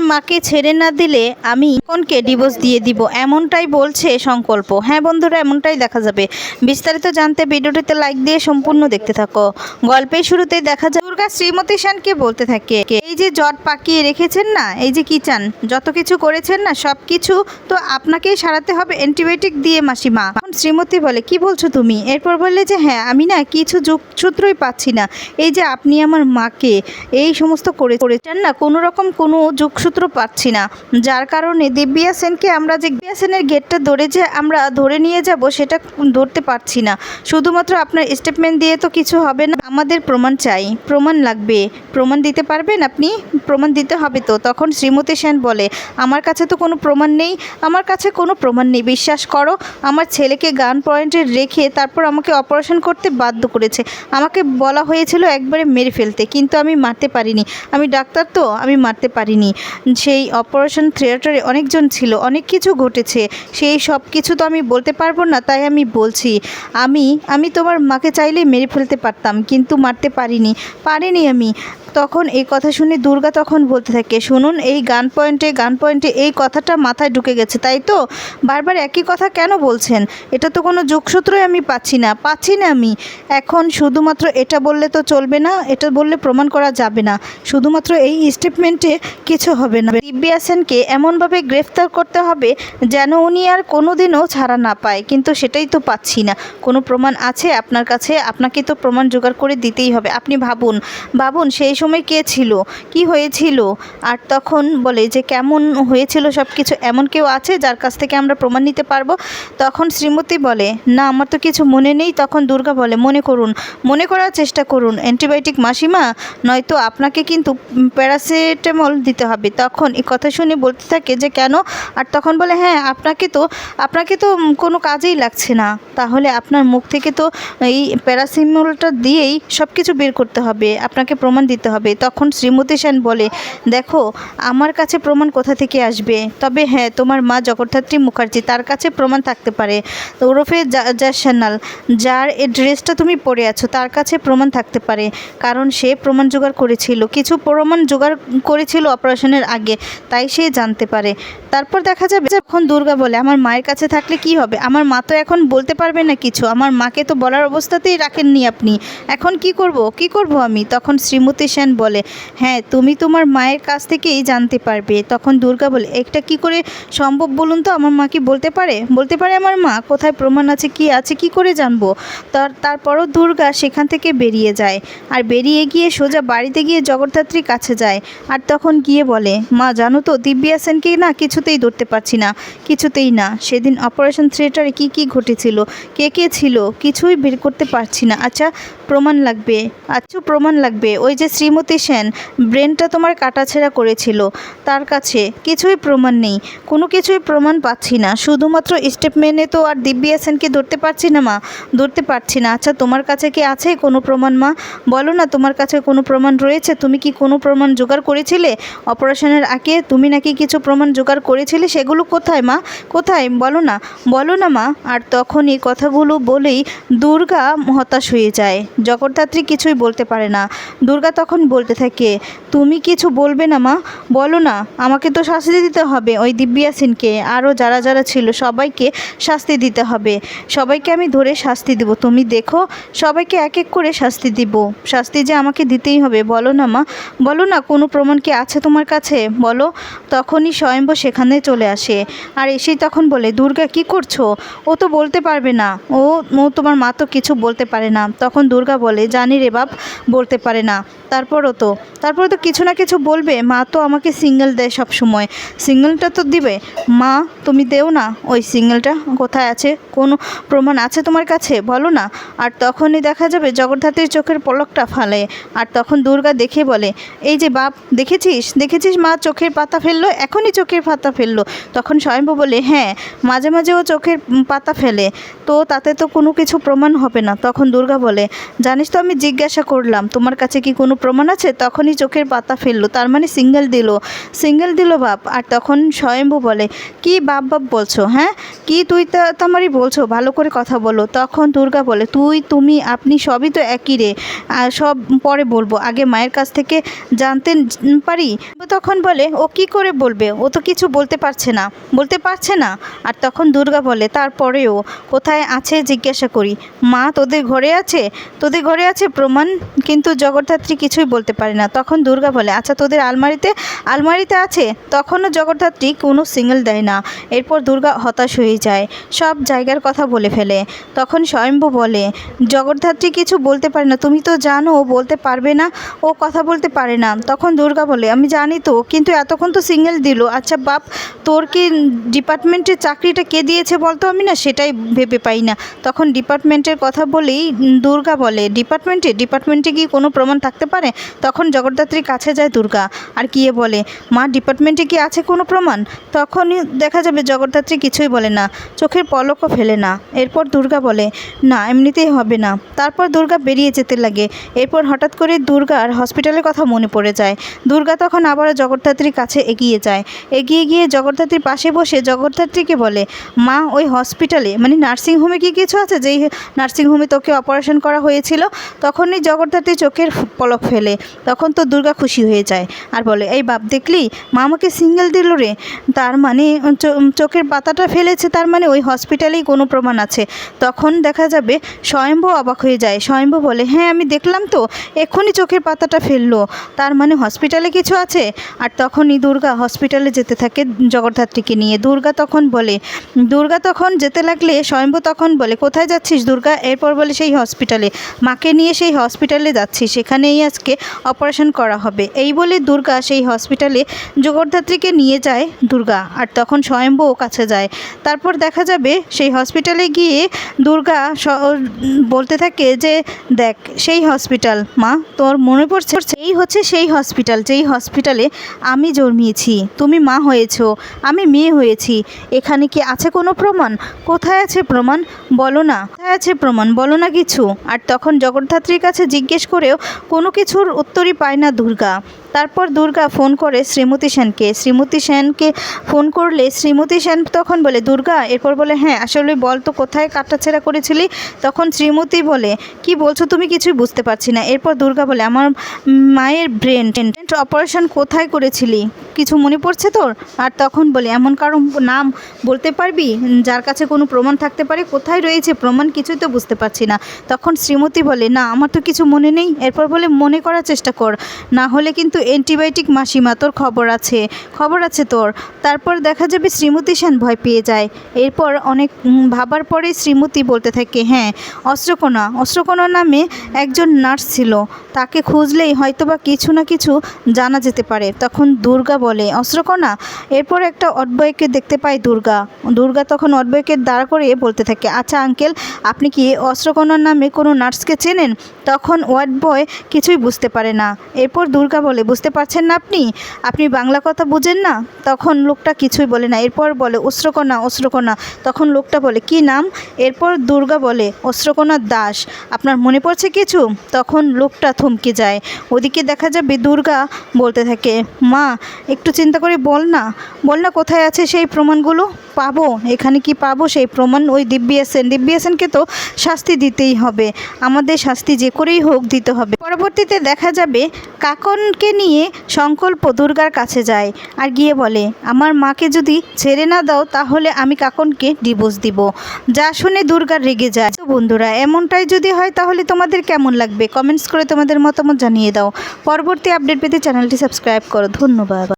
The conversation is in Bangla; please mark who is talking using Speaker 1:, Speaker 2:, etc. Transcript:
Speaker 1: আমার মাকে ছেড়ে না দিলে আমি কোনকে ডিভোর্স দিয়ে দিব। এমনটাই বলছে সংকল্প। হ্যাঁ বন্ধুরা, এমনটাই দেখা যাবে। বিস্তারিত জানতে ভিডিওটিতে লাইক দিয়ে সম্পূর্ণ দেখতে থাকো। গল্পের শুরুতেই দেখা যায়, দুর্গা শ্রীমতী সেনকে বলতে থাকে এই যে জট পাকিয়ে রেখেছেন না? এই যে কি চান? যত কিছু করেছেন না সব কিছু তো আপনাকেই সারাতে হবে অ্যান্টিবায়োটিক দিয়ে মাসিমা। শ্রীমতী বলে, কি বলছো তুমি? এরপর বললে যে হ্যাঁ আমি না কিছু যোগসূত্রই পাচ্ছি না। এই যে আপনি আমার মাকে, এই সমস্ত করে করেছেন না, কোনো রকম কোনো যোগসূত্র পাচ্ছি না। যার কারণে দিব্যা সেনকে আমরা যে, দিব্যা সেনের গেটটা ধরে যে আমরা ধরে নিয়ে যাব, সেটা ধরতে পারছি না। শুধুমাত্র আপনার স্টেটমেন্ট দিয়ে তো কিছু হবে না। আমাদের প্রমাণ চাই। প্রমাণ লাগবে। প্রমাণ দিতে পারবেন আপনি? প্রমাণ দিতে হবে তো। তখন শ্রীমতী সেন বলে, আমার কাছে তো কোনো প্রমাণ নেই। আমার কাছে কোনো প্রমাণ নেই। বিশ্বাস করো, আমার ছেলেকে গান পয়েন্টে রেখে তারপর আমাকে অপারেশন করতে বাধ্য করেছে। আমাকে বলা হয়েছিল একবারে মেরে ফেলতে, কিন্তু আমি মারতে পারিনি। আমি ডাক্তার তো, আমি মারতে পারিনি। সেই অপারেশন থিয়েটারে অনেকজন ছিল, অনেক কিছু ঘটেছে। সেই সব কিছু তো আমি বলতে পারব না, তাই আমি বলছি, আমি আমি তোমার মাকে চাইলেই মেরে ফেলতে পারতাম, কিন্তু মারতে পারিনি। পারিনি আমি। তখন এই কথা শুনে দুর্গা তখন বলতে থাকে, শুনুন, এই গান পয়েন্টে গান পয়েন্টে এই কথাটা মাথায় ঢুকে গেছে, তাই তো? বারবার একই কথা কেন বলছেন? এটা তো কোনো যোগসূত্রই আমি পাচ্ছি না পাচ্ছি না আমি। এখন শুধুমাত্র এটা বললে তো চলবে না, এটা বললে প্রমাণ করা যাবে না। শুধুমাত্র এই স্টেটমেন্টে কিছু হবে না। দিব্যা সেনকে এমনভাবে গ্রেফতার করতে হবে যেন উনি আর কোনো দিনও ছাড়া না পায়, কিন্তু সেটাই তো পাচ্ছি না। কোনো প্রমাণ আছে আপনার কাছে? আপনাকে তো প্রমাণ জোগাড় করে দিতেই হবে। আপনি ভাবুন ভাবুন, সেই সময় কে ছিল? কি হয়েছিল? আর তখন বলে যে কেমন হয়েছিল সব কিছু এমন কেউ আছে যার কাছ থেকে আমরা প্রমাণ নিতে পারব? তখন শ্রীমতী বলে, না, আমার তো কিছু মনে নেই। তখন দুর্গা বলে, মনে করুন, মনে করার চেষ্টা করুন। অ্যান্টিবায়োটিক মাসিমা, নয়তো আপনাকে কিন্তু প্যারাসিটামল দিতে হবে। তখন এই কথা শুনে বলতে থাকে যে, কেন? আর তখন বলে হ্যাঁ আপনাকে তো আপনাকে তো কোনো কাজেই লাগছে না। তাহলে আপনার মুখ থেকে তো এই প্যারাসিমলটা দিয়েই সব কিছু বের করতে হবে। আপনাকে প্রমাণ দিতে হবে। তখন শ্রীমতী সেন বলে, দেখো, আমার কাছে প্রমাণ কোথা থেকে আসবে? তবে হ্যাঁ তোমার মা জগদ্ধাত্রী মুখার্জি, তার কাছে প্রমাণ থাকতে পারে। ওরফে সান্যাল যার এ ড্রেসটা তুমি পরে আছো, তার কাছে প্রমাণ থাকতে পারে। কারণ সে প্রমাণ জোগাড় করেছিল। কিছু প্রমাণ জোগাড় করেছিল অপারেশনের আগে, তাই সে জানতে পারে। তারপর দেখা যাবে যখন দুর্গা বলে, আমার মায়ের কাছে থাকলে কি হবে? আমার মা তো এখন বলতে পারবে না কিছু। আমার মাকে তো বলার অবস্থাতেই রাখেননি আপনি। এখন কি করব? কি করব আমি? তখন শ্রীমতী সেন বলে হ্যাঁ তুমি তোমার মায়ের কাছ থেকেই জানতে পারবে। তখন দুর্গা বলে, একটা কি করে সম্ভব বলুন তো? আমার মা কি বলতে পারে? বলতে পারে আমার মা। কোথায় প্রমাণ আছে? কি আছে? কি করে জানব? তার, তারপরও দুর্গা সেখান থেকে বেরিয়ে যায়। আর বেরিয়ে গিয়ে সোজা বাড়িতে গিয়ে জগদ্ধাত্রীর কাছে যায়। আর তখন গিয়ে বলে, মা, জানো তো, দিব্যা সেনকে না কিছুতেই ধরতে পারছি না, কিছুতেই না। সেদিন অপারেশন থিয়েটারে কি কি ঘটেছিল, কে কে ছিল, কিছুই বের করতে পারছি না। আচ্ছা প্রমাণ লাগবে আচ্ছা প্রমাণ লাগবে। ওই যে শ্রীমতী সেন, ব্রেনটা তোমার কাটাছেঁড়া করেছিল, তার কাছে কিছুই প্রমাণ নেই। কোনো কিছুই প্রমাণ পাচ্ছি না। শুধুমাত্র স্টেপমেন্টে তো আর দিব্যা সেনকে ধরতে পারছি না, মা। ধরতে পারছি না। আচ্ছা তোমার কাছে কি আছে কোনো প্রমাণ, মা? বলো না, তোমার কাছে কোনো প্রমাণ রয়েছে? তুমি কি কোনো প্রমাণ জোগাড় করেছিলে? অপারেশনের আগে তুমি নাকি কিছু প্রমাণ জোগাড় করেছিলে সেগুলো কোথায়, মা? কোথায়? বলো না বলো না, মা। আর তখন এই কথাগুলো বলেই দুর্গা হতাশ হয়ে যায়। জগদ্ধাত্রী কিছুই বলতে পারে না। দুর্গা তখন বলতে থাকে, তুমি কিছু বলবে না, মা? বলো না, আমাকে তো শাস্তি দিতে হবে ওই দিব্যা সিনকে আরও যারা যারা ছিল সবাইকে শাস্তি দিতে হবে। সবাইকে আমি ধরে শাস্তি দেব। তুমি দেখো, সবাইকে এক এক করে শাস্তি দিব। শাস্তি যে আমাকে দিতেই হবে, বলো না, মা? বলো না, কোনো প্রমাণ কি আছে তোমার কাছে? বলো। তখনই স্বয়ম্ভ সেখানে চলে আসে। আর এসেই তখন বলে, দুর্গা, কি করছ? ও তো বলতে পারবে না। ও ও তোমার মা তো কিছু বলতে পারে না। তখন দুর্গা বলে, জানি রে বাপ, বলতে পারে না। তারপরও তো, তারপরে তো কিছু না কিছু বলবে। মা তো আমাকে সিঙ্গেল দেয় সব সময় সিঙ্গেলটা তো দিবে। মা, তুমি দেও না ওই সিঙ্গেলটা কোথায় আছে? কোনো প্রমাণ আছে তোমার কাছে? বলো না। আর তখনই দেখা যাবে জগদ্ধাত্রীর চোখের পলকটা ফালে। আর তখন দুর্গা দেখে বলে, এই যে বাপ, দেখেছিস? দেখেছিস মা চোখের পাতা ফেলল? এখনই চোখের পাতা পাতাটা ফেলল। তখন স্বয়ম্ভু বলে হ্যাঁ মাঝে মাঝে ও চোখের পাতা ফেলে, তো তাতে তো কোনো কিছু প্রমাণ হবে না। তখন দুর্গা বলে, জানিস তো আমি জিজ্ঞাসা করলাম, তোমার কাছে কি কোনো প্রমাণ আছে? তখনই চোখের পাতা ফেলল, তার মানে সিঙ্গেল দিল। সিঙ্গেল দিল বাপ, আর তখন স্বয়ম্ভু বলে, কি বাপ বাপ বলছো হ্যাঁ? কি তুই তা তামারি বলছো? ভালো করে কথা বলো। তখন দুর্গা বলে, তুই, তুমি, আপনি সবই তো একই রে সব পরে বলব, আগে মায়ের কাছ থেকে জানতে পারি? তখন বলে, ও কি করে বলবে? ও তো কিছু বলতে পারছে না, বলতে পারছে না। আর তখন দুর্গা বলে, তারপরেও কোথায় আছে জিজ্ঞাসা করি। মা, তোদের ঘরে আছে? তোদের ঘরে আছে প্রমাণ? কিন্তু জগদ্ধাত্রী কিছুই বলতে পারে না। তখন দুর্গা বলে আচ্ছা তোদের আলমারিতে আলমারিতে আছে? তখনও জগদ্ধাত্রী কোনো সিঙ্গেল দেয় না। এরপর দুর্গা হতাশ হয়ে যায়, সব জায়গার কথা বলে ফেলে। তখন স্বয়ম্ভু বলে, জগদ্ধাত্রী কিছু বলতে পারে না। তুমি তো জানো, ও বলতে পারবে না, ও কথা বলতে পারে না। তখন দুর্গা বলে, আমি জানি তো, কিন্তু এতক্ষণ তো সিঙ্গেল দিল। আচ্ছা বাপ তোর কি ডিপার্টমেন্টের চাকরিটা কে দিয়েছে বলতো আমি না সেটাই ভেবে পাই না। তখন ডিপার্টমেন্টের কথা বলেই দুর্গা বলে, ডিপার্টমেন্টে ডিপার্টমেন্টে কি কোনো প্রমাণ থাকতে পারে? তখন জগদ্ধাত্রীর কাছে যায় দুর্গা আর গিয়ে বলে, মা, ডিপার্টমেন্টে কি আছে কোনো প্রমাণ? তখনই দেখা যাবে জগদ্ধাত্রী কিছুই বলে না, চোখের পলকও ফেলে না। এরপর দুর্গা বলে, না, এমনিতেই হবে না। তারপর দুর্গা বেরিয়ে যেতে লাগে। এরপর হঠাৎ করে দুর্গার হসপিটালের কথা মনে পড়ে যায়। দুর্গা তখন আবারও জগদ্ধাত্রীর কাছে এগিয়ে যায়। এগিয়ে গিয়ে জগদ্ধাত্রীর পাশে বসে জগদ্ধাত্রীকে বলে, মা, ওই হসপিটালে মানে নার্সিংহোমে কি কিছু আছে? যেই নার্সিংহোমে তোকে অপারেশন করা হয়েছিল, তখনই জগদ্ধাত্রী চোখের পলক ফেলে। তখন তো দুর্গা খুশি হয়ে যায় আর বলে, এই বাপ, দেখলি? মা আমাকে সিঙ্গেল দিল রে। তার মানে চোখের পাতাটা ফেলেছে, তার মানে ওই হসপিটালেই কোনো প্রমাণ আছে। তখন দেখা যাবে, স্বয়ম্ভু অবাক হয়ে যায়। স্বয়ম্ভু বলে হ্যাঁ আমি দেখলাম তো, এক্ষুনি চোখের পাতাটা ফেলল। তার মানে হসপিটালে কিছু আছে? আর তখনই দুর্গা হসপিটালে যেতে থাকে। জগদ্ধাত্রীকে নিয়ে। দুর্গা তখন বলে, দুর্গা তখন যেতে লাগলে স্বয়ম্ভু তখন বলে, কোথায় যাচ্ছিস দুর্গা? এরপর বলে, সেই হসপিটালে। মাকে নিয়ে সেই হসপিটালে যাচ্ছি, সেখানেই আজকে অপারেশন করা হবে। এই বলে দুর্গা সেই হসপিটালে জগদ্ধাত্রীকে নিয়ে যায় দুর্গা, আর তখন স্বয়ম্ভু কাছে যায়। তারপর দেখা যাবে সেই হসপিটালে গিয়ে দুর্গা বলতে থাকে যে, দেখ, সেই হসপিটাল, মা, তোর মনে পড়ছে? এই হচ্ছে সেই হসপিটাল, যেই হসপিটালে আমি জন্মিয়েছি। তুমি মা হয়েছো আমি মেয়ে হয়েছি। এখানে কি আছে কোনো প্রমাণ? কোথায় আছে প্রমাণ? বলো না। কোথায় আছে প্রমাণ, বলো না কিছু। আর তখন জগদ্ধাত্রীর কাছে জিজ্ঞেস করেও কোনো কিছুর উত্তরই পায় না দুর্গা। তারপর দুর্গা ফোন করে শ্রীমতী সেনকে। শ্রীমতী সেনকে ফোন করলে শ্রীমতী সেন তখন বলে, দুর্গা, এরপর বলে হ্যাঁ আসলে বল তো, কোথায় কাটাছেড়া করেছিলি? তখন শ্রীমতী বলে, কি বলছো তুমি কিছুই বুঝতে পারছি না। এরপর দুর্গা বলে, আমার মায়ের ব্রেন অপারেশন কোথায় করেছিলি? কিছু মনে পড়ছে তোর? আর তখন বলে, এমন কারও নাম বলতে পারবি? যার কাছে কোনো প্রমাণ থাকতে পারে? কোথায় রয়েছে, প্রমাণ কিছুই তো বুঝতে পারছি না। তখন শ্রীমতী বলে, না, আমার তো কিছু মনে নেই। এরপর বলে, মনে করার চেষ্টা কর। না হলে কিন্তু অ্যান্টিবায়োটিক মাসিমা, তোর খবর আছে খবর আছে তোর। তারপর দেখা যাবে শ্রীমতী সেন ভয় পেয়ে যায়। এরপর অনেক ভাবার পরে শ্রীমতী বলতে থাকে হ্যাঁ অস্ত্রকোনা। অস্ত্রকোনা নামে একজন নার্স ছিল। তাকে খুঁজলেই হয়তোবা কিছু না কিছু জানা যেতে পারে। তখন দুর্গা বলে, অস্ত্রকোনা? এরপর একটা অটবয়কে দেখতে পায় দুর্গা। দুর্গা তখন অটবয়কে দাঁড় করে বলতে থাকে আচ্ছা আঙ্কেল, আপনি কি অস্ত্রকোনার নামে কোনো নার্সকে চেনেন? তখন ওয়ার্ড বয় কিছুই বুঝতে পারে না। এরপর দুর্গা বলে, বুঝতে পারছেন না আপনি? আপনি বাংলা কথা বুঝেন না? তখন লোকটা কিছুই বলে না। এরপর বলে অস্ত্রকোনা অস্ত্রকোনা তখন লোকটা বলে, কি নাম? এরপর দুর্গা বলে অস্ত্রকোনা দাস। আপনার মনে পড়ছে কিছু? তখন লোকটা থমকে যায়। ওদিকে দেখা যাবে দুর্গা বলতে থাকে, মা, একটু চিন্তা করে বল না। বল না কোথায় আছে সেই প্রমাণগুলো? পাবো। এখানে কি পাবো সেই প্রমাণ? ওই দিব্যিয়াসেন দিব্যিয়াসেনকে তো শাস্তি দিতেই হবে। আমাদের শাস্তি যে করেই হোক দিতে হবে। পরবর্তীতে দেখা যাবে, কাকনকে নিয়ে সংকল্প দুর্গার কাছে যায় আর গিয়ে বলে, আমার মাকে যদি ছেড়ে না দাও, তাহলে আমি কাকনকে ডিভোর্স দিব। যা শুনে দুর্গার রেগে যায়। তো বন্ধুরা, এমনটাই যদি হয়, তাহলে তোমাদের কেমন লাগবে? কমেন্টস করে তোমাদের মতামত জানিয়ে দাও। পরবর্তী আপডেট পেতে চ্যানেলটি সাবস্ক্রাইব করো। ধন্যবাদ।